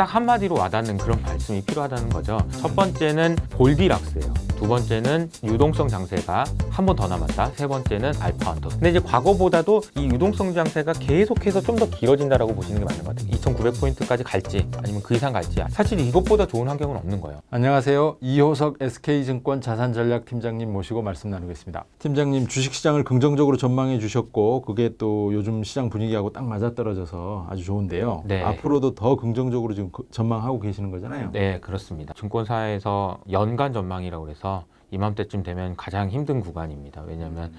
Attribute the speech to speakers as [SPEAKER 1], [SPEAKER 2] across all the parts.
[SPEAKER 1] 딱 한마디로 와닿는 그런 말씀이 필요하다는 거죠. 첫 번째는 골디락스예요. 두 번째는 유동성 장세가 한 번 더 남았다. 세 번째는 알파 헌터. 근데 이제 과거보다도 이 유동성 장세가 계속해서 좀 더 길어진다라고 보시는 게 맞는 것 같아요. 2,900포인트까지 갈지 아니면 그 이상 갈지 사실 이것보다 좋은 환경은 없는 거예요.
[SPEAKER 2] 안녕하세요. 이호석 SK증권 자산전략팀장님 모시고 말씀 나누겠습니다. 팀장님 주식시장을 긍정적으로 전망해 주셨고 그게 또 요즘 시장 분위기하고 딱 맞아떨어져서 아주 좋은데요.
[SPEAKER 1] 네.
[SPEAKER 2] 앞으로도 더 긍정적으로 지금 그- 전망하고 계시는 거잖아요.
[SPEAKER 1] 네, 그렇습니다. 증권사에서 연간 전망이라고 그래서 이맘때쯤 되면 가장 힘든 구간입니다. 왜냐하면 하,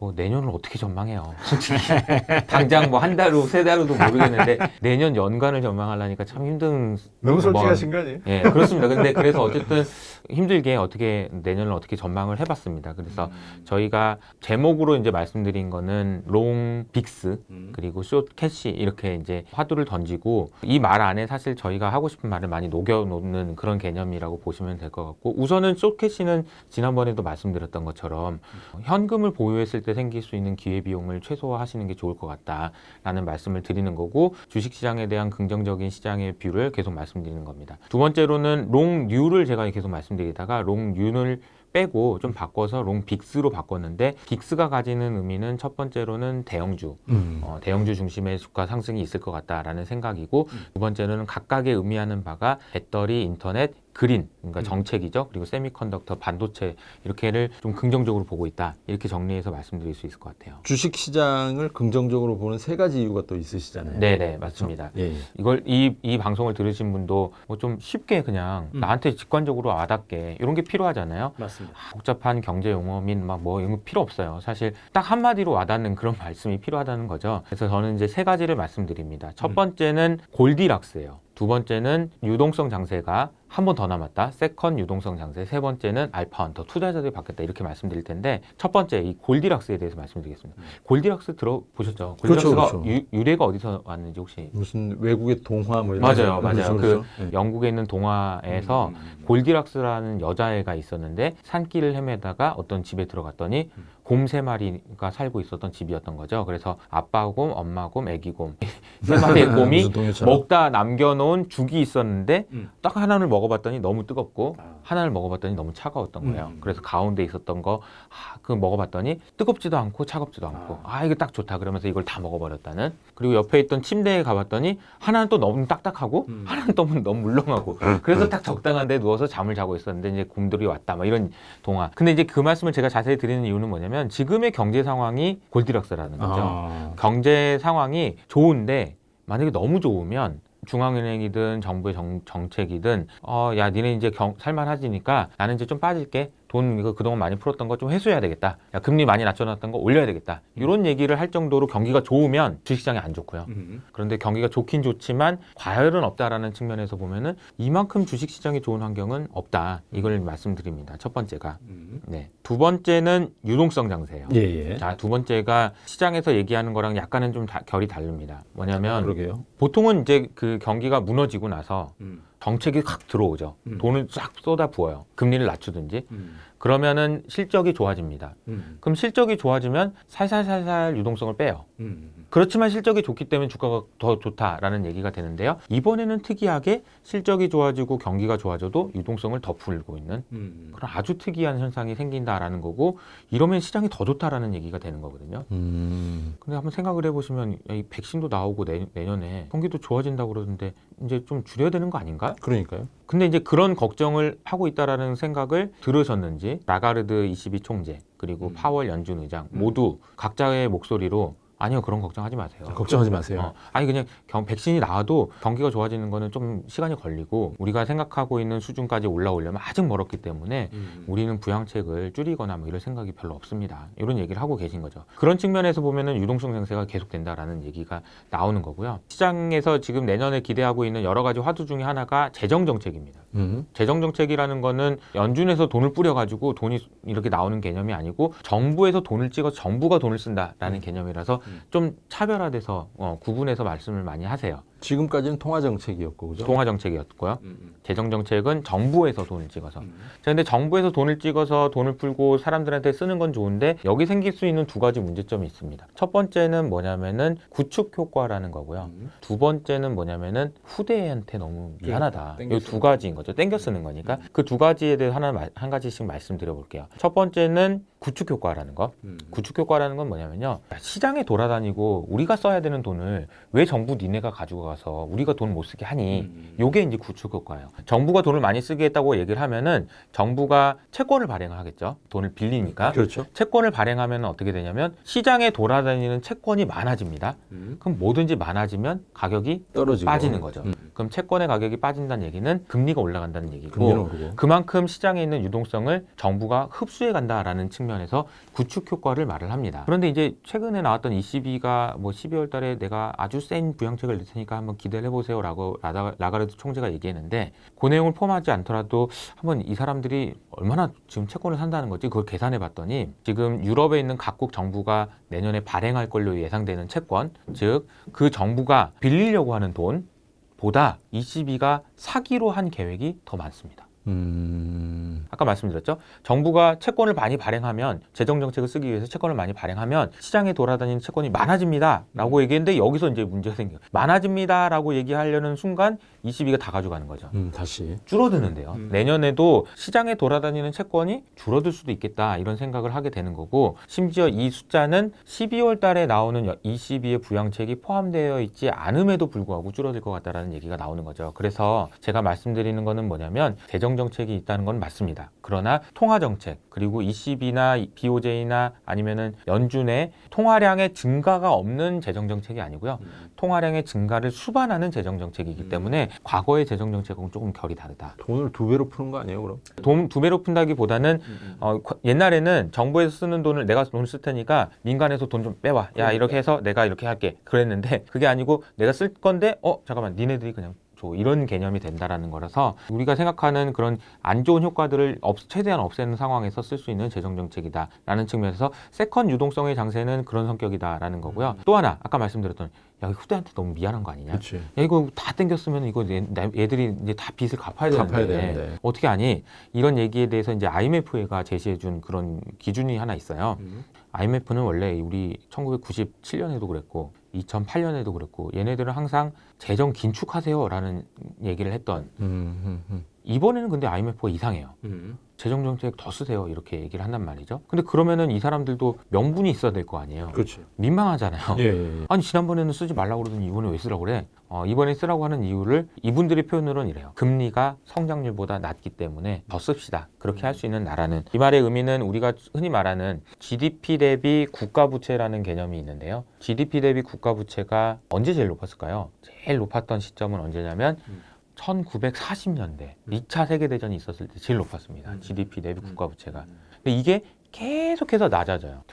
[SPEAKER 1] 뭐 내년을 어떻게 전망해요? 솔직히 당장 뭐 한 달 후, 세 달 후도 모르겠는데 내년 연간을 전망하려니까 참 힘든
[SPEAKER 2] 너무
[SPEAKER 1] 뭐,
[SPEAKER 2] 솔직하신 거 아니에요?
[SPEAKER 1] 예, 그렇습니다. 근데 그래서 어쨌든 힘들게 어떻게 내년을 어떻게 전망을 해봤습니다. 그래서 저희가 제목으로 이제 말씀드린 거는 롱 빅스 그리고 숏 캐시 이렇게 이제 화두를 던지고 이 말 안에 사실 저희가 하고 싶은 말을 많이 녹여놓는 그런 개념이라고 보시면 될 것 같고 우선은 숏 캐시는 지난번에도 말씀드렸던 것처럼 현금을 보유했을 때 생길 수 있는 기회 비용을 최소화하시는 게 좋을 것 같다라는 말씀을 드리는 거고 주식시장에 대한 긍정적인 시장의 뷰를 계속 말씀드리는 겁니다. 두 번째로는 롱뉴를 제가 계속 말씀드리다가 롱뉴를 빼고 좀 바꿔서 롱 빅스로 바꿨는데 빅스가 가지는 의미는 첫 번째로는 대형주
[SPEAKER 2] 음.
[SPEAKER 1] 어, 대형주 중심의 주가 상승이 있을 것 같다라는 생각이고 두 번째로는 각각의 의미하는 바가 배터리, 인터넷, 그린 그러니까 정책이죠 그리고 세미컨덕터, 반도체 이렇게를 좀 긍정적으로 보고 있다 이렇게 정리해서 말씀드릴 수 있을 것 같아요.
[SPEAKER 2] 주식 시장을 긍정적으로 보는 세 가지 이유가 또 있으시잖아요.
[SPEAKER 1] 네 네 맞습니다.
[SPEAKER 2] 예. 예.
[SPEAKER 1] 이걸 이, 이 방송을 들으신 분도 뭐 좀 쉽게 그냥
[SPEAKER 2] 음.
[SPEAKER 1] 나한테 직관적으로 와닿게 이런 게 필요하잖아요.
[SPEAKER 2] 맞습니다.
[SPEAKER 1] 아, 복잡한 경제 용어 및 막 뭐 이런 거 필요 없어요. 사실 딱 한마디로 와닿는 그런 말씀이 필요하다는 거죠. 그래서 저는 이제 세 가지를 말씀드립니다. 첫
[SPEAKER 2] 음.
[SPEAKER 1] 번째는 골디락스예요. 두 번째는 유동성 장세가 한 번 더 남았다. 세컨 유동성 장세. 세 번째는 알파 헌터. 투자자들이 바뀌었다. 이렇게 말씀드릴 텐데 첫 번째 이 골디락스에 대해서 말씀드리겠습니다. 골디락스 들어보셨죠?
[SPEAKER 2] 음. 그렇죠,
[SPEAKER 1] 골디락스가
[SPEAKER 2] 그렇죠.
[SPEAKER 1] 유, 유래가 어디서 왔는지 혹시
[SPEAKER 2] 무슨 외국의 동화 뭐 이런
[SPEAKER 1] 맞아요,
[SPEAKER 2] 거.
[SPEAKER 1] 맞아요.
[SPEAKER 2] 그렇죠,
[SPEAKER 1] 그
[SPEAKER 2] 그렇죠. 예.
[SPEAKER 1] 영국에 있는 동화에서
[SPEAKER 2] 음, 음, 음.
[SPEAKER 1] 골디락스라는 여자애가 있었는데 산길을 헤매다가 어떤 집에 들어갔더니
[SPEAKER 2] 음.
[SPEAKER 1] 곰세 마리가 살고 있었던 집이었던 거죠. 그래서 아빠 곰, 엄마 곰, 애기 곰. 세 마리의 곰이. 먹다 남겨놓은 죽이 있었는데
[SPEAKER 2] 음.
[SPEAKER 1] 딱 하나를 먹 어봤더니 너무 뜨겁고
[SPEAKER 2] 아.
[SPEAKER 1] 하나를 먹어봤더니 너무 차가웠던 거예요.
[SPEAKER 2] 음.
[SPEAKER 1] 그래서 가운데 있었던 거, 아, 그 먹어봤더니 뜨겁지도 않고 차갑지도 않고, 아, 이거 딱 좋다. 그러면서 이걸 다 먹어버렸다는. 그리고 옆에 있던 침대에 가봤더니 하나는 또 너무 딱딱하고
[SPEAKER 2] 음.
[SPEAKER 1] 하나는 또 너무 물렁하고. 그래서 딱 적당한데 누워서 잠을 자고 있었는데 이제 곰들이 왔다. 뭐 이런 동화. 근데 이제 그 말씀을 제가 자세히 드리는 이유는 뭐냐면 지금의 경제 상황이 골디락스라는 거죠.
[SPEAKER 2] 아.
[SPEAKER 1] 경제 상황이 좋은데 만약에 너무 좋으면 중앙은행이든 정부의 정, 정책이든 어 야 니네 이제 경, 살만하지니까 나는 이제 좀 빠질게 돈 이거 그동안 많이 풀었던 거 좀 회수해야 되겠다 야 금리 많이 낮춰놨던 거 올려야 되겠다 이런 얘기를 할 정도로 경기가 좋으면 주식시장이 안 좋고요
[SPEAKER 2] 음.
[SPEAKER 1] 그런데 경기가 좋긴 좋지만 과열은 없다라는 측면에서 보면은 이만큼 주식시장이 좋은 환경은 없다 이걸 말씀드립니다 첫 번째가
[SPEAKER 2] 음.
[SPEAKER 1] 네 두 번째는 유동성 장세예요
[SPEAKER 2] 예, 예.
[SPEAKER 1] 자, 두 번째가 시장에서 얘기하는 거랑 약간은 좀 다- 결이 다릅니다. 뭐냐면
[SPEAKER 2] 그러게요.
[SPEAKER 1] 보통은 이제 그 경기가 무너지고 나서
[SPEAKER 2] 음.
[SPEAKER 1] 정책이 확 들어오죠.
[SPEAKER 2] 음.
[SPEAKER 1] 돈을 싹 쏟아 부어요. 금리를 낮추든지.
[SPEAKER 2] 음.
[SPEAKER 1] 그러면은 실적이 좋아집니다.
[SPEAKER 2] 음.
[SPEAKER 1] 그럼 실적이 좋아지면 살살살살 유동성을 빼요.
[SPEAKER 2] 음.
[SPEAKER 1] 그렇지만 실적이 좋기 때문에 주가가 더 좋다라는 얘기가 되는데요. 이번에는 특이하게 실적이 좋아지고 경기가 좋아져도 유동성을 더 풀고 있는
[SPEAKER 2] 음.
[SPEAKER 1] 그런 아주 특이한 현상이 생긴다라는 거고 이러면 시장이 더 좋다라는 얘기가 되는 거거든요.
[SPEAKER 2] 음.
[SPEAKER 1] 근데 한번 생각을 해보시면 야, 이 백신도 나오고 내, 내년에 경기도 좋아진다고 그러는데 이제 좀 줄여야 되는 거 아닌가?
[SPEAKER 2] 그러니까요.
[SPEAKER 1] 근데 이제 그런 걱정을 하고 있다라는 생각을 들으셨는지 라가르드 22 총재 그리고
[SPEAKER 2] 음.
[SPEAKER 1] 파월 연준 의장
[SPEAKER 2] 음.
[SPEAKER 1] 모두 각자의 목소리로 아니요 그런 걱정하지 마세요.
[SPEAKER 2] 걱정하지 마세요.
[SPEAKER 1] 어, 아니 그냥 경, 백신이 나와도 경기가 좋아지는 거는 좀 시간이 걸리고 우리가 생각하고 있는 수준까지 올라오려면 아직 멀었기 때문에
[SPEAKER 2] 음.
[SPEAKER 1] 우리는 부양책을 줄이거나 뭐 이럴 생각이 별로 없습니다. 이런 얘기를 하고 계신 거죠. 그런 측면에서 보면은 유동성 장세가 계속된다라는 얘기가 나오는 거고요. 시장에서 지금 내년에 기대하고 있는 여러 가지 화두 중에 하나가 재정 정책입니다.
[SPEAKER 2] 음.
[SPEAKER 1] 재정 정책이라는 거는 연준에서 돈을 뿌려가지고 돈이 이렇게 나오는 개념이 아니고 정부에서 돈을 찍어 정부가 돈을 쓴다라는 개념이라서
[SPEAKER 2] 음.
[SPEAKER 1] 좀 차별화돼서 어, 구분해서 말씀을 많이 하세요.
[SPEAKER 2] 지금까지는 통화 정책이었고 그죠?
[SPEAKER 1] 통화 정책이었고요.
[SPEAKER 3] 음,
[SPEAKER 1] 재정 정책은 정부에서 돈을 찍어서.
[SPEAKER 3] 음.
[SPEAKER 1] 자, 근데 정부에서 돈을 찍어서 돈을 풀고 사람들한테 쓰는 건 좋은데 여기 생길 수 있는 두 가지 문제점이 있습니다. 첫 번째는 뭐냐면은 구축 효과라는 거고요.
[SPEAKER 3] 음.
[SPEAKER 1] 두 번째는 뭐냐면은 후대한테 너무 미안하다.
[SPEAKER 2] 땡겨
[SPEAKER 1] 이두 가지인 거죠. 땡겨 쓰는 거니까 그두 가지에 대해서 하나 마- 한 가지씩 말씀드려 볼게요. 첫 번째는 구축 효과라는 거.
[SPEAKER 3] 음.
[SPEAKER 1] 구축 효과라는 건 뭐냐면요. 시장에 돌아다니고 우리가 써야 되는 돈을 왜 정부 니네가 가지고 가서 우리가 돈 못 쓰게 하니?
[SPEAKER 3] 음.
[SPEAKER 1] 요게 이제 구축 효과예요. 정부가 돈을 많이 쓰게 했다고 얘기를 하면은 정부가 채권을 발행을 하겠죠. 돈을 빌리니까.
[SPEAKER 2] 그렇죠.
[SPEAKER 1] 채권을 발행하면 어떻게 되냐면 시장에 돌아다니는 채권이 많아집니다.
[SPEAKER 3] 음.
[SPEAKER 1] 그럼 뭐든지 많아지면 가격이
[SPEAKER 2] 떨어지고
[SPEAKER 1] 빠지는 거죠.
[SPEAKER 3] 음.
[SPEAKER 1] 그럼 채권의 가격이 빠진다는 얘기는 금리가 올라간다는
[SPEAKER 2] 금리는
[SPEAKER 1] 얘기고
[SPEAKER 2] 오르고.
[SPEAKER 1] 그만큼 시장에 있는 유동성을 정부가 흡수해 간다라는 측면에서 구축 효과를 말을 합니다. 그런데 이제 최근에 나왔던 ECB가 뭐 12월 달에 내가 아주 센 부양책을 낼 테니까 한번 기대를 해보세요라고 라가르드 총재가 얘기했는데 그 내용을 포함하지 않더라도 한번 이 사람들이 얼마나 지금 채권을 산다는 거지 그걸 계산해 봤더니 지금 유럽에 있는 각국 정부가 내년에 발행할 걸로 예상되는 채권 즉 그 정부가 빌리려고 하는 돈보다 ECB가 사기로 한 계획이 더 많습니다.
[SPEAKER 2] 음.
[SPEAKER 1] 아까 말씀드렸죠. 정부가 채권을 많이 발행하면 재정 정책을 쓰기 위해서 채권을 많이 발행하면 시장에 돌아다니는 채권이 많아집니다라고 얘기했는데 여기서 이제 문제가 생겨요. 많아집니다라고 얘기하려는 순간 ECB가 다 가져가는 거죠.
[SPEAKER 2] 음, 다시.
[SPEAKER 1] 줄어드는데요.
[SPEAKER 3] 음.
[SPEAKER 1] 내년에도 시장에 돌아다니는 채권이 줄어들 수도 있겠다 이런 생각을 하게 되는 거고 심지어 이 숫자는 12월 달에 나오는 ECB의 부양책이 포함되어 있지 않음에도 불구하고 줄어들 것 같다라는 얘기가 나오는 거죠. 그래서 제가 말씀드리는 거는 뭐냐면 재정 정책이 있다는 건 맞습니다. 그러나 통화 정책 그리고 ECB나 BOJ나 아니면은 연준의 통화량의 증가가 없는 재정 정책이 아니고요.
[SPEAKER 3] 음.
[SPEAKER 1] 통화량의 증가를 수반하는 재정 정책이기
[SPEAKER 3] 음.
[SPEAKER 1] 때문에 과거의 재정 정책은 조금 결이 다르다.
[SPEAKER 2] 돈을 두 배로 푸는 거 아니에요, 그럼?
[SPEAKER 1] 돈 두 배로 푼다기보다는
[SPEAKER 3] 음.
[SPEAKER 1] 어, 과- 옛날에는 정부에서 쓰는 돈을 내가 돈을 쓸 테니까 민간에서 돈 좀 빼와. 야 이렇게 해서 내가 이렇게 할게. 그랬는데 그게 아니고 내가 쓸 건데 어 잠깐만 니네들이 그냥 줘 이런 개념이 된다라는 거라서 우리가 생각하는 그런 안 좋은 효과들을 없, 최대한 없애는 상황에서 쓸 수 있는 재정 정책이다라는 측면에서 세컨 유동성의 장세는 그런 성격이다라는 거고요. 또 하나 아까 말씀드렸던 야 후대한테 너무 미안한 거 아니냐?
[SPEAKER 2] 그렇지.
[SPEAKER 1] 야 이거 다 땡겼으면 이거 얘, 나- 얘들이 이제 다 빚을 갚아야 되는데,
[SPEAKER 2] 갚아야 되는데.
[SPEAKER 1] 어떻게 하니 이런 얘기에 대해서 이제 IMF가 제시해준 그런 기준이 하나 있어요.
[SPEAKER 3] 음.
[SPEAKER 1] IMF는 원래 우리 1997년에도 그랬고 2008년에도 그랬고 얘네들은 항상 재정 긴축하세요라는 얘기를 했던
[SPEAKER 2] 음, 음, 음.
[SPEAKER 1] 이번에는 근데 IMF가 이상해요.
[SPEAKER 3] 음.
[SPEAKER 1] 재정 정책 더 쓰세요 이렇게 얘기를 한단 말이죠. 근데 그러면은 이 사람들도 명분이 있어야 될 거 아니에요.
[SPEAKER 2] 그렇지.
[SPEAKER 1] 민망하잖아요.
[SPEAKER 2] 예, 예, 예.
[SPEAKER 1] 아니 지난번에는 쓰지 말라고 그러더니 이번에 왜 쓰라고 그래? 어, 이번에 쓰라고 하는 이유를 이분들의 표현으로는 이래요. 금리가 성장률보다 낮기 때문에 더 씁시다. 그렇게 할 수 있는 나라는 이 말의 의미는 우리가 흔히 말하는 GDP 대비 국가 부채라는 개념이 있는데요. GDP 대비 국가 부채가 언제 제일 높았을까요? 제일 높았던 시점은 언제냐면
[SPEAKER 3] 음.
[SPEAKER 1] 1940년대 2차 세계 대전이 있었을 때 제일 높았습니다.
[SPEAKER 3] 음.
[SPEAKER 1] GDP 대비
[SPEAKER 3] 음.
[SPEAKER 1] 국가 부채가. 근데 이게 계속해서 낮아져요.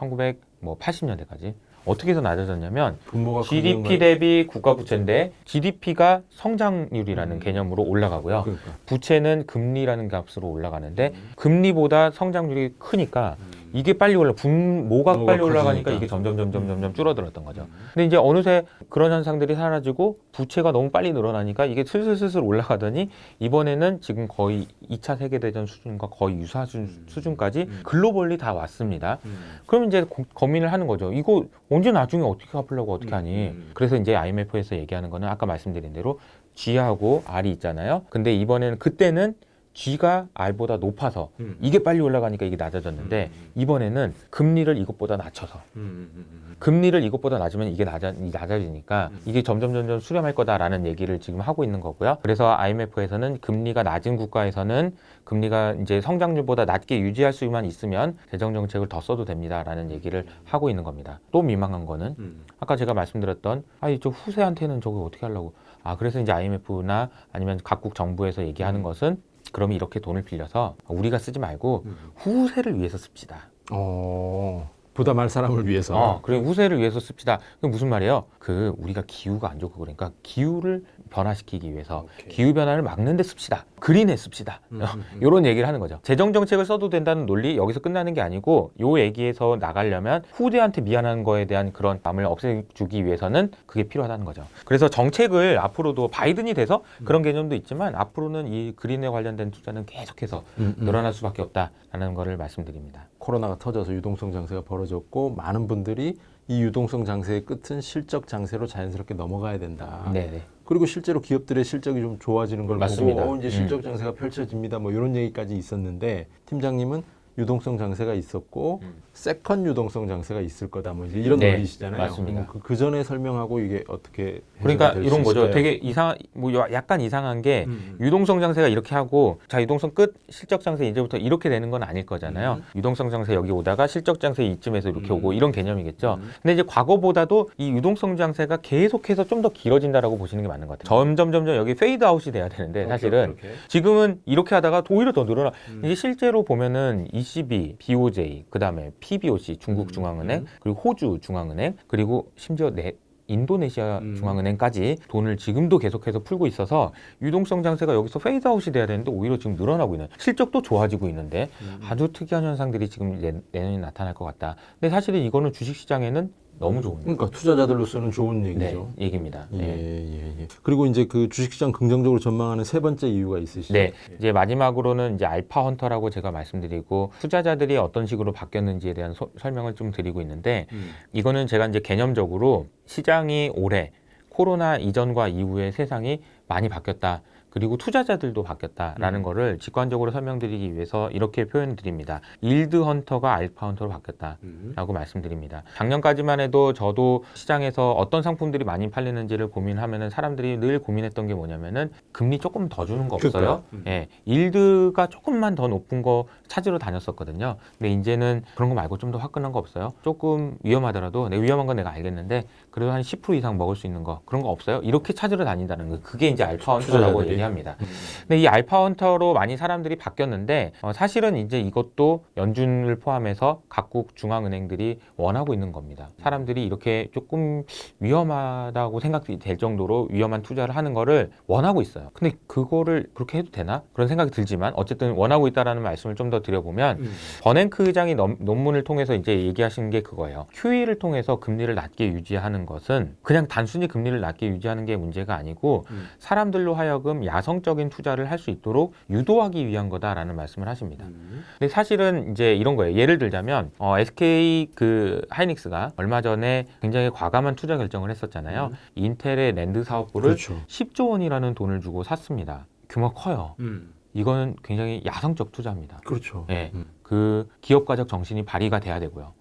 [SPEAKER 1] 뭐 1980년대까지. 어떻게 해서 낮아졌냐면 GDP
[SPEAKER 2] 크게
[SPEAKER 1] 대비 국가 부채인데 GDP가 성장률이라는
[SPEAKER 3] 음.
[SPEAKER 1] 개념으로 올라가고요.
[SPEAKER 2] 그러니까.
[SPEAKER 1] 부채는 금리라는 값으로 올라가는데
[SPEAKER 3] 음.
[SPEAKER 1] 금리보다 성장률이 크니까
[SPEAKER 3] 음.
[SPEAKER 1] 이게 빨리 올라 분모가 빨리 올라가니까. 이게 점점 점점 점점 줄어들었던 거죠.
[SPEAKER 3] 음.
[SPEAKER 1] 근데 이제 어느새 그런 현상들이 사라지고 부채가 너무 빨리 늘어나니까 이게 슬슬슬슬 올라가더니 이번에는 지금 거의 2차 세계 대전 수준과 거의 유사 수,
[SPEAKER 3] 음.
[SPEAKER 1] 수준까지
[SPEAKER 3] 음.
[SPEAKER 1] 글로벌리 다 왔습니다.
[SPEAKER 3] 음.
[SPEAKER 1] 그럼 이제 고, 고민을 하는 거죠. 이거 언제 나중에 어떻게 갚으려고 어떻게
[SPEAKER 3] 음,
[SPEAKER 1] 하니?
[SPEAKER 3] 음.
[SPEAKER 1] 그래서 이제 IMF에서 얘기하는 거는 아까 말씀드린 대로 G하고 R이 있잖아요. 근데 이번에는 그때는 G가 R보다 높아서
[SPEAKER 3] 음.
[SPEAKER 1] 이게 빨리 올라가니까 이게 낮아졌는데
[SPEAKER 3] 음.
[SPEAKER 1] 이번에는 금리를 이것보다 낮춰서
[SPEAKER 3] 음. 음. 음.
[SPEAKER 1] 금리를 이것보다 낮으면 이게 낮아, 낮아지니까
[SPEAKER 3] 음.
[SPEAKER 1] 이게 점점 점점 수렴할 거다라는 얘기를 지금 하고 있는 거고요. 그래서 IMF에서는 금리가 낮은 국가에서는 금리가 이제 성장률보다 낮게 유지할 수만 있으면 재정 정책을 더 써도 됩니다라는 얘기를 하고 있는 겁니다. 또 민망한 거는
[SPEAKER 3] 음.
[SPEAKER 1] 아까 제가 말씀드렸던 아이 저 후세한테는 저거 어떻게 하려고 아 그래서 이제 IMF나 아니면 각국 정부에서 얘기하는 것은 그러면 이렇게 돈을 빌려서 우리가 쓰지 말고
[SPEAKER 3] 음.
[SPEAKER 1] 후세를 위해서 씁시다.
[SPEAKER 2] 어. 부담할 사람을 위해서.
[SPEAKER 1] 어, 그리고 후세를 위해서 씁시다. 그게 무슨 말이에요? 그 우리가 기후가 안 좋고 그러니까 기후를 변화시키기 위해서
[SPEAKER 2] 오케이.
[SPEAKER 1] 기후 변화를 막는 데 씁시다. 그린에 씁시다.
[SPEAKER 2] 음, 음, 음.
[SPEAKER 1] 이런 얘기를 하는 거죠. 재정 정책을 써도 된다는 논리 여기서 끝나는 게 아니고 요 얘기에서 나가려면 후대한테 미안한 거에 대한 그런 마음을 없애주기 위해서는 그게 필요하다는 거죠. 그래서 정책을 앞으로도 바이든이 돼서 그런 개념도 있지만 앞으로는 이 그린에 관련된 투자는 계속해서
[SPEAKER 2] 음, 음.
[SPEAKER 1] 늘어날 수밖에 없다라는 거를 말씀드립니다.
[SPEAKER 2] 코로나가 터져서 유동성 장세가 벌어졌고 많은 분들이 이 유동성 장세의 끝은 실적 장세로 자연스럽게 넘어가야 된다.
[SPEAKER 1] 네네.
[SPEAKER 2] 그리고 실제로 기업들의 실적이 좀 좋아지는 걸
[SPEAKER 1] 맞습니다.
[SPEAKER 2] 보고 어, 이제
[SPEAKER 1] 음.
[SPEAKER 2] 실적 장세가 펼쳐집니다. 뭐 이런 얘기까지 있었는데 팀장님은 유동성 장세가 있었고
[SPEAKER 1] 음.
[SPEAKER 2] 세컨 유동성 장세가 있을 거다. 뭐 이제 이런
[SPEAKER 1] 네,
[SPEAKER 2] 논리시잖아요.
[SPEAKER 1] 맞습니다.
[SPEAKER 2] 음, 그, 그 전에 설명하고 이게 어떻게
[SPEAKER 1] 그러니까 이런 거죠.
[SPEAKER 2] 있을까요?
[SPEAKER 1] 되게 이상, 뭐 약간 이상한 게
[SPEAKER 2] 음.
[SPEAKER 1] 유동성 장세가 이렇게 하고 자 유동성 끝 실적 장세 이제부터 이렇게 되는 건 아닐 거잖아요. 유동성 장세 여기 오다가 실적 장세 이쯤에서 이렇게
[SPEAKER 2] 음.
[SPEAKER 1] 오고 이런 개념이겠죠.
[SPEAKER 2] 음.
[SPEAKER 1] 근데 이제 과거보다도 이 유동성 장세가 계속해서 좀 더 길어진다라고 보시는 게 맞는 것 같아요. 점점 점점 여기 페이드 아웃이 돼야 되는데
[SPEAKER 2] 오케이,
[SPEAKER 1] 사실은
[SPEAKER 2] 오케이, 오케이.
[SPEAKER 1] 지금은 이렇게 하다가 오히려 더 늘어나.
[SPEAKER 2] 음.
[SPEAKER 1] 이게 실제로 보면은 ECB, BOJ, 그 다음에 PBOC 중국
[SPEAKER 2] 음,
[SPEAKER 1] 중앙은행,
[SPEAKER 2] 음.
[SPEAKER 1] 그리고 호주 중앙은행, 그리고 심지어 네 인도네시아
[SPEAKER 2] 음.
[SPEAKER 1] 중앙은행까지 돈을 지금도 계속해서 풀고 있어서 유동성 장세가 여기서 페이드 아웃이 돼야 되는데 오히려 지금 늘어나고 있는 실적도 좋아지고 있는데
[SPEAKER 2] 음.
[SPEAKER 1] 아주 특이한 현상들이 지금 내, 내년에 나타날 것 같다. 근데 사실은 이거는 주식 시장에는 너무 좋은
[SPEAKER 2] 그러니까 투자자들로서는 좋은
[SPEAKER 1] 네,
[SPEAKER 2] 얘기죠.
[SPEAKER 1] 얘기입니다.
[SPEAKER 2] 예,
[SPEAKER 1] 네.
[SPEAKER 2] 예, 예. 그리고 이제 그 주식시장 긍정적으로 전망하는 세 번째 이유가 있으시죠?
[SPEAKER 1] 네, 이제 마지막으로는 이제 알파 헌터라고 제가 말씀드리고 투자자들이 어떤 식으로 바뀌었는지에 대한 소- 설명을 좀 드리고 있는데
[SPEAKER 2] 음.
[SPEAKER 1] 이거는 제가 이제 개념적으로 시장이 올해 코로나 이전과 이후의 세상이 많이 바뀌었다. 그리고 투자자들도 바뀌었다라는
[SPEAKER 2] 음.
[SPEAKER 1] 거를 직관적으로 설명드리기 위해서 이렇게 표현드립니다. 일드 헌터가 알파 헌터로 바뀌었다.
[SPEAKER 2] 음.
[SPEAKER 1] 라고 말씀드립니다. 작년까지만 해도 저도 시장에서 어떤 상품들이 많이 팔리는지를 고민하면은 사람들이 늘 고민했던 게 뭐냐면은 금리 조금 더 주는 거 없어요?
[SPEAKER 2] 음.
[SPEAKER 1] 예. 일드가 조금만 더 높은 거 찾으러 다녔었거든요. 근데 이제는 그런 거 말고 좀 더 화끈한 거 없어요? 조금 위험하더라도 내 위험한 건 내가 알겠는데 그래도 한 10% 이상 먹을 수 있는 거 그런 거 없어요? 이렇게 찾으러 다닌다는 거. 그게 이제 알파 헌터라고
[SPEAKER 2] 투자자들 이.
[SPEAKER 1] 얘기합니다.
[SPEAKER 2] 음.
[SPEAKER 1] 근데 이 알파 헌터로 많이 사람들이 바뀌었는데 어, 사실은 이제 이것도 연준을 포함해서 각국 중앙은행들이 원하고 있는 겁니다. 사람들이 이렇게 조금 위험하다고 생각이 될 정도로 위험한 투자를 하는 거를 원하고 있어요. 근데 그거를 그렇게 해도 되나? 그런 생각이 들지만 어쨌든 원하고 있다라는 말씀을 좀 더 드려보면
[SPEAKER 2] 음.
[SPEAKER 1] 버냉크 의장이 넘- 논문을 통해서 이제 얘기하신 게 그거예요. QE를 통해서 금리를 낮게 유지하는 것은 그냥 단순히 금리를 낮게 유지하는 게 문제가 아니고
[SPEAKER 2] 음.
[SPEAKER 1] 사람들로 하여금 야 성적인 투자를 할 수 있도록 유도하기 위한 거다라는 말씀을 하십니다.
[SPEAKER 2] 음.
[SPEAKER 1] 근데 사실은 이제 이런 거예요. 예를 들자면 어, SK 그 하이닉스가 얼마 전에 굉장히 과감한 투자 결정을 했었잖아요.
[SPEAKER 2] 음.
[SPEAKER 1] 인텔의 랜드 사업부를
[SPEAKER 2] 그렇죠.
[SPEAKER 1] 10조 원이라는 돈을 주고 샀습니다. 규모가 커요.
[SPEAKER 2] 음.
[SPEAKER 1] 이거는 굉장히 야성적 투자입니다.
[SPEAKER 2] 그렇죠.
[SPEAKER 1] 예.
[SPEAKER 2] 음.
[SPEAKER 1] 그 기업가적 정신이 발휘가 돼야 되고요.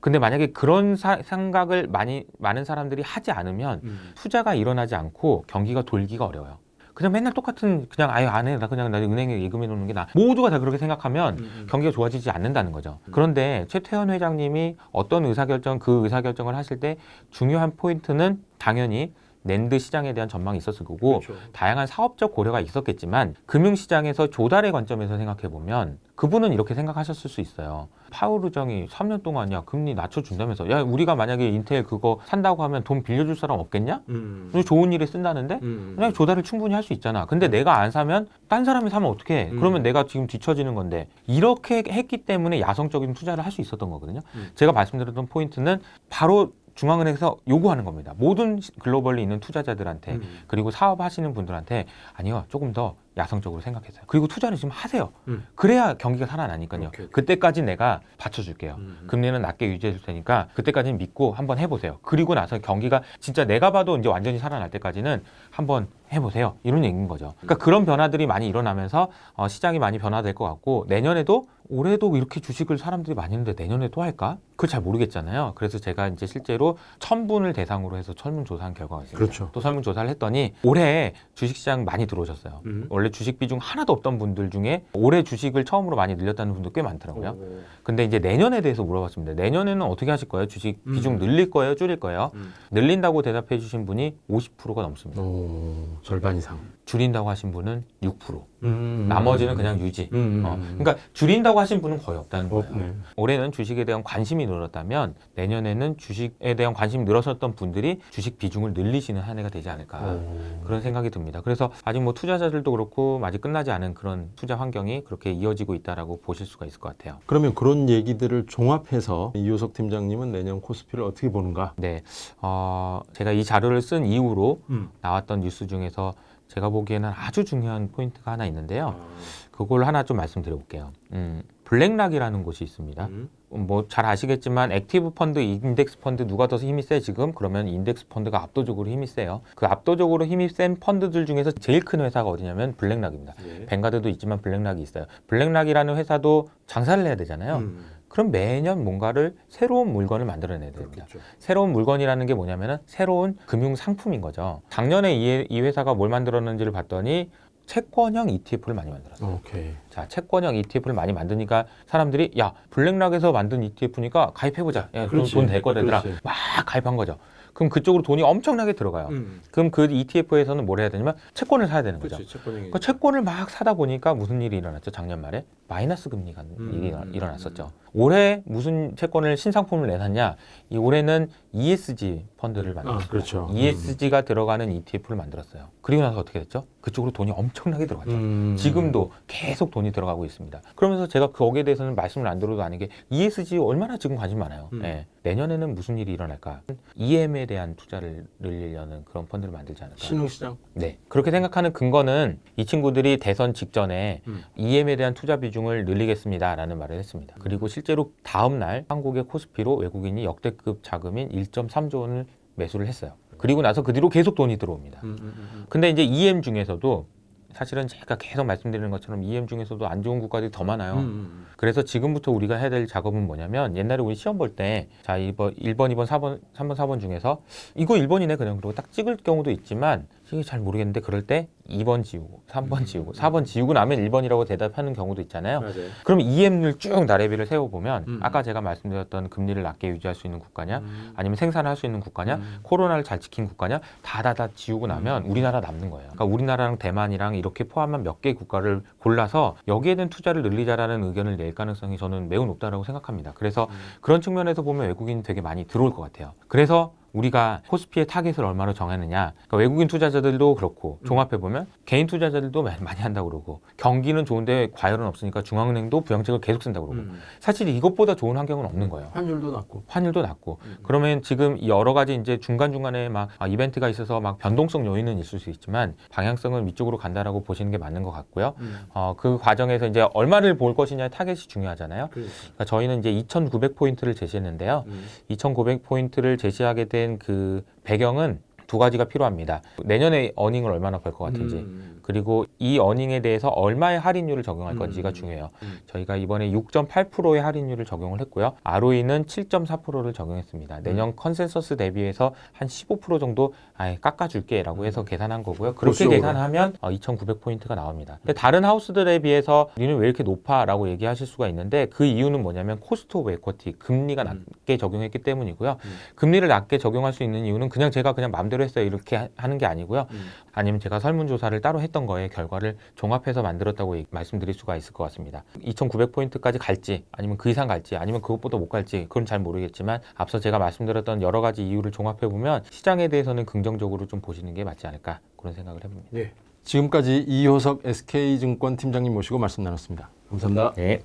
[SPEAKER 1] 근데 만약에 그런 사- 생각을 많이 많은 사람들이 하지 않으면
[SPEAKER 2] 음.
[SPEAKER 1] 투자가 일어나지 않고 경기가 돌기가 어려워요. 그냥 맨날 똑같은 그냥 아예 안 해. 나 그냥 나 은행에 예금해 놓는 게 나. 모두가 다 그렇게 생각하면
[SPEAKER 2] 음.
[SPEAKER 1] 경기가 좋아지지 않는다는 거죠. 그런데 최태원 회장님이 어떤 의사결정 그 의사결정을 하실 때 중요한 포인트는 당연히 낸드 시장에 대한 전망이 있었을 거고
[SPEAKER 2] 그렇죠.
[SPEAKER 1] 다양한 사업적 고려가 있었겠지만 금융시장에서 조달의 관점에서 생각해 보면 그분은 이렇게 생각하셨을 수 있어요. 파월 의장이 3년 동안 야 금리 낮춰준다면서 야 우리가 만약에 인텔 그거 산다고 하면 돈 빌려줄 사람 없겠냐?
[SPEAKER 2] 음.
[SPEAKER 1] 좋은 일에 쓴다는데
[SPEAKER 2] 음.
[SPEAKER 1] 그냥 조달을 충분히 할 수 있잖아. 근데 내가 안 사면 딴 사람이 사면 어떡해?
[SPEAKER 2] 음.
[SPEAKER 1] 그러면 내가 지금 뒤처지는 건데 이렇게 했기 때문에 야성적인 투자를 할 수 있었던 거거든요.
[SPEAKER 2] 음.
[SPEAKER 1] 제가 말씀드렸던 포인트는 바로 중앙은행에서 요구하는 겁니다. 모든 시- 글로벌리 있는 투자자들한테
[SPEAKER 2] 음.
[SPEAKER 1] 그리고 사업하시는 분들한테 아니요 조금 더 야성적으로 생각해서요. 그리고 투자를 지금 하세요.
[SPEAKER 2] 음.
[SPEAKER 1] 그래야 경기가 살아나니까요.
[SPEAKER 2] 오케이.
[SPEAKER 1] 그때까지 내가 받쳐줄게요.
[SPEAKER 2] 음.
[SPEAKER 1] 금리는 낮게 유지해 줄 테니까 그때까지는 믿고 한번 해보세요. 그리고 나서 경기가 진짜 내가 봐도 이제 완전히 살아날 때까지는 한번 해보세요. 이런 얘기인 거죠. 그러니까 그런 변화들이 많이 일어나면서 어, 시장이 많이 변화될 것 같고 내년에도 올해도 이렇게 주식을 사람들이 많이 했는데 내년에 또 할까? 그걸 잘 모르겠잖아요. 그래서 제가 이제 실제로 천 분을 대상으로 해서 설문조사한 결과가 있습니다.
[SPEAKER 2] 그렇죠.
[SPEAKER 1] 또 설문조사를 했더니 올해 주식시장 많이 들어오셨어요.
[SPEAKER 2] 음.
[SPEAKER 1] 원래 주식 비중 하나도 없던 분들 중에 올해 주식을 처음으로 많이 늘렸다는 분도 꽤 많더라고요.
[SPEAKER 2] 오.
[SPEAKER 1] 근데 이제 내년에 대해서 물어봤습니다. 내년에는 어떻게 하실 거예요? 주식
[SPEAKER 2] 음.
[SPEAKER 1] 비중 늘릴 거예요? 줄일 거예요?
[SPEAKER 2] 음.
[SPEAKER 1] 늘린다고 대답해 주신 분이 50%가 넘습니다.
[SPEAKER 2] 오, 절반 이상.
[SPEAKER 1] 줄인다고 하신 분은 6%.
[SPEAKER 2] 음.
[SPEAKER 1] 나머지는 그냥 유지.
[SPEAKER 2] 음.
[SPEAKER 1] 어, 그러니까 줄인다고 하신 분은 거의 없다는 거예요.
[SPEAKER 2] 없네.
[SPEAKER 1] 올해는 주식에 대한 관심이 늘었다면 내년에는 주식에 대한 관심이 늘었었던 분들이 주식 비중을 늘리시는 한 해가 되지 않을까
[SPEAKER 2] 오.
[SPEAKER 1] 그런 생각이 듭니다. 그래서 아직 뭐 투자자들도 그렇고 아직 끝나지 않은 그런 투자 환경이 그렇게 이어지고 있다라고 보실 수가 있을 것 같아요.
[SPEAKER 2] 그러면 그런 얘기들을 종합해서 이효석 팀장님은 내년 코스피를 어떻게 보는가?
[SPEAKER 1] 네, 어, 제가 이 자료를 쓴 이후로
[SPEAKER 2] 음.
[SPEAKER 1] 나왔던 뉴스 중에서 제가 보기에는 아주 중요한 포인트가 하나 있는데요.
[SPEAKER 2] 아.
[SPEAKER 1] 그걸 하나 좀 말씀드려 볼게요. 음, 블랙락이라는 곳이 있습니다.
[SPEAKER 2] 음.
[SPEAKER 1] 뭐 잘 아시겠지만 액티브 펀드, 인덱스 펀드 누가 더 힘이 세 지금? 그러면 인덱스 펀드가 압도적으로 힘이 세요. 그 압도적으로 힘이 센 펀드들 중에서 제일 큰 회사가 어디냐면 블랙락입니다.
[SPEAKER 2] 예.
[SPEAKER 1] 뱅가드도 있지만 블랙락이 있어요. 블랙락이라는 회사도 장사를 해야 되잖아요.
[SPEAKER 2] 음.
[SPEAKER 1] 그럼 매년 뭔가를 새로운 물건을 만들어내야 됩니다.
[SPEAKER 2] 그렇겠죠.
[SPEAKER 1] 새로운 물건이라는 게 뭐냐면은 새로운 금융 상품인 거죠. 작년에 이, 이 회사가 뭘 만들었는지를 봤더니 채권형 ETF를 많이 만들었어요.
[SPEAKER 2] 오케이.
[SPEAKER 1] 자, 채권형 ETF를 많이 만드니까 사람들이 야 블랙락에서 만든 ETF니까 가입해보자. 야,
[SPEAKER 2] 그렇지.
[SPEAKER 1] 돈될.
[SPEAKER 2] 그렇지.
[SPEAKER 1] 막 가입한 거죠. 그럼 그쪽으로 돈이 엄청나게 들어가요.
[SPEAKER 2] 음.
[SPEAKER 1] 그럼 그 ETF에서는 뭘 해야 되냐면 채권을 사야 되는 거죠.
[SPEAKER 2] 채권형이.
[SPEAKER 1] 그 채권을 막 사다 보니까 무슨 일이 일어났죠? 작년 말에 마이너스 금리가
[SPEAKER 2] 음,
[SPEAKER 1] 일어났었죠. 올해 무슨 채권을 신상품을 내놨냐? 이 올해는 ESG 펀드를 만들었어요.
[SPEAKER 2] 아, 그렇죠.
[SPEAKER 1] ESG가 들어가는 ETF를 만들었어요. 그리고 나서 어떻게 됐죠? 그쪽으로 돈이 엄청나게 들어갔죠.
[SPEAKER 2] 음.
[SPEAKER 1] 지금도 계속 돈이 들어가고 있습니다. 그러면서 제가 거기에 대해서는 말씀을 안 드려도 아는 게 ESG 얼마나 지금 관심 많아요.
[SPEAKER 2] 음.
[SPEAKER 1] 예. 내년에는 무슨 일이 일어날까? EM에 대한 투자를 늘리려는 그런 펀드를 만들지 않을까?
[SPEAKER 2] 신흥시장.
[SPEAKER 1] 네. 그렇게 생각하는 근거는 이 친구들이 대선 직전에
[SPEAKER 2] 음.
[SPEAKER 1] EM에 대한 투자 비중을 늘리겠습니다라는 말을 했습니다. 그리고 실제 로 다음 날 한국의 코스피로 외국인이 역대급 자금인 1.3조 원을 매수를 했어요. 그리고 나서 그 뒤로 계속 돈이 들어옵니다.
[SPEAKER 2] 음, 음, 음.
[SPEAKER 1] 근데 이제 EM 중에서도 사실은 제가 계속 말씀드리는 것처럼 EM 중에서도 안 좋은 국가들이 더 많아요.
[SPEAKER 2] 음, 음.
[SPEAKER 1] 그래서 지금부터 우리가 해야 될 작업은 뭐냐면 옛날에 우리 시험 볼 때 자, 1번, 1번, 2번, 4번, 3번, 4번 중에서 이거 1번이네 그냥 그러고 딱 찍을 경우도 있지만 이게 잘 모르겠는데 그럴 때 2번 지우고 3번 지우고 4번 지우고 나면 1번이라고 대답하는 경우도 있잖아요.
[SPEAKER 2] 맞아요.
[SPEAKER 1] 그럼 EM을 쭉 나래비를 세워보면
[SPEAKER 2] 음.
[SPEAKER 1] 아까 제가 말씀드렸던 금리를 낮게 유지할 수 있는 국가냐
[SPEAKER 2] 음.
[SPEAKER 1] 아니면 생산을 할수 있는 국가냐
[SPEAKER 2] 음.
[SPEAKER 1] 코로나를 잘 지킨 국가냐 다다다 지우고 나면 우리나라 남는 거예요. 그러니까 우리나라랑 대만이랑 이렇게 포함한 몇 개 국가를 골라서 여기에 대한 투자를 늘리자라는 의견을 낼 가능성이 저는 매우 높다라고 생각합니다. 그래서
[SPEAKER 2] 음.
[SPEAKER 1] 그런 측면에서 보면 외국인이 되게 많이 들어올 것 같아요. 그래서 우리가 코스피의 타겟을 얼마로 정하느냐. 그러니까 외국인 투자자들도 그렇고 종합해 보면 개인 투자자들도 많이 한다고 그러고 경기는 좋은데 과열은 없으니까 중앙은행도 부양책을 계속 쓴다고 그러고
[SPEAKER 2] 음.
[SPEAKER 1] 사실 이것보다 좋은 환경은 없는 거예요.
[SPEAKER 2] 환율도 낮고.
[SPEAKER 1] 환율도 낮고
[SPEAKER 2] 음.
[SPEAKER 1] 그러면 지금 이 여러 가지 이제 중간 중간에 막 아, 이벤트가 있어서 막 변동성 요인은 있을 수 있지만 방향성은 위쪽으로 간다라고 보시는 게 맞는 것 같고요.
[SPEAKER 2] 음.
[SPEAKER 1] 어, 그 과정에서 이제 얼마를 볼 것이냐의 타겟이 중요하잖아요.
[SPEAKER 2] 그러니까.
[SPEAKER 1] 그러니까 저희는 이제 2,900 포인트를 제시했는데요.
[SPEAKER 2] 음.
[SPEAKER 1] 2,900 포인트를 제시하게 된그 배경은 두 가지가 필요합니다. 내년에 어닝을 얼마나 벌 것 같은지.
[SPEAKER 2] 음.
[SPEAKER 1] 그리고 이 어닝에 대해서 얼마의 할인율을 적용할
[SPEAKER 2] 음.
[SPEAKER 1] 건지가 중요해요.
[SPEAKER 2] 음.
[SPEAKER 1] 저희가 이번에 6.8%의 할인율을 적용을 했고요. ROE는 7.4%를 적용했습니다. 내년 컨센서스 대비해서 한 15% 정도 아예 깎아줄게라고 해서 계산한 거고요. 그렇게
[SPEAKER 2] 보수적으로.
[SPEAKER 1] 계산하면 2,900포인트가 나옵니다. 근데 다른 하우스들에 비해서 니는 왜 이렇게 높아라고 얘기하실 수가 있는데 그 이유는 뭐냐면 코스트 오브 에쿼티 금리가
[SPEAKER 2] 음.
[SPEAKER 1] 낮게 적용했기 때문이고요.
[SPEAKER 2] 음.
[SPEAKER 1] 금리를 낮게 적용할 수 있는 이유는 그냥 제가 그냥 마음대로 했어요 이렇게 하- 하는 게 아니고요.
[SPEAKER 2] 음.
[SPEAKER 1] 아니면 제가 설문조사를 따로 했던 거에 결과 를 종합해서 만들었다고 말씀드릴 수가 있을 것 같습니다. 2,900포인트까지 갈지 아니면 그 이상 갈지 아니면 그것보다 못 갈지 그건 잘 모르겠지만 앞서 제가 말씀드렸던 여러 가지 이유를 종합해 보면 시장에 대해서는 긍정적으로 좀 보시는 게 맞지 않을까 그런 생각을 해봅니다.
[SPEAKER 2] 예. 지금까지 이효석 SK증권 팀장님 모시고 말씀 나눴습니다. 감사합니다.
[SPEAKER 1] 네.